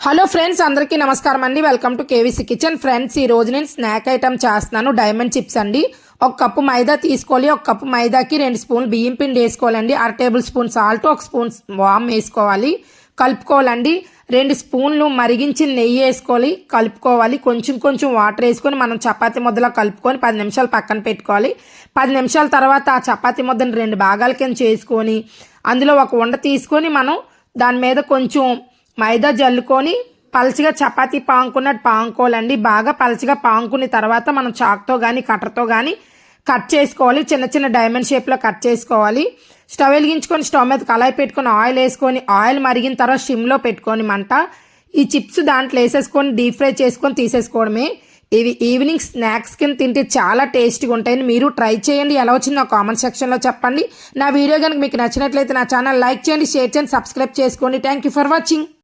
Hello friends అందరికీ నమస్కారం అండి. Welcome to KVC kitchen. Friends ఈ రోజు నేను స్నాక్ ఐటమ్ చేస్తున్నాను. డైమండ్ చిప్స్ అండి. ఒక కప్పు మైదా తీసుకోవాలి. ఒక కప్పు మైదాకి రెండు స్పూన్లు బియ్యం పిండి వేసుకోవాలండి. అర టేబుల్ స్పూన్ సాల్ట్ ఒక స్పూన్ వామ్ వేసుకోవాలి. కలుపుకోవాలండి. రెండు స్పూన్లు మరిగించిన నెయ్యి వేసుకోవాలి. కలుపుకోవాలి. కొంచెం కొంచెం వాటర్ వేసుకొని మనం చపాతీ ముద్దలో కలుపుకొని పది నిమిషాలు పక్కన పెట్టుకోవాలి. పది నిమిషాల తర్వాత ఆ చపాతీ ముద్దను రెండు భాగాల కింద చేసుకొని అందులో ఒక ఉండ తీసుకొని మనం దాని మీద కొంచెం మైదా జల్లుకొని పలచగా చపాతీ పాంకున్నట్టు పాంకోవాలండి బాగా పలచగా పాముకున్న తర్వాత మనం చాక్తో కానీ కట్టర్తో కానీ కట్ చేసుకోవాలి. చిన్న చిన్న డైమండ్ షేప్లో కట్ చేసుకోవాలి. స్టవ్ వెలిగించుకొని స్టవ్ మీద కళాయి పెట్టుకొని ఆయిల్ వేసుకొని ఆయిల్ మరిగిన తర్వాత సిమ్లో పెట్టుకొని మంట. ఈ చిప్స్ దాంట్లో వేసేసుకొని డీప్ ఫ్రై చేసుకొని తీసేసుకోవడమే. ఇవి ఈవినింగ్ స్నాక్స్ కింద తింటే చాలా టేస్టీగా ఉంటాయని మీరు ట్రై చేయండి. ఎలా వచ్చిందో కామెంట్ సెక్షన్లో చెప్పండి. నా వీడియో కనుక మీకు నచ్చినట్లయితే నా ఛానల్ లైక్ చేయండి షేర్ చేయండి సబ్స్క్రైబ్ చేసుకోండి. Thank you for watching.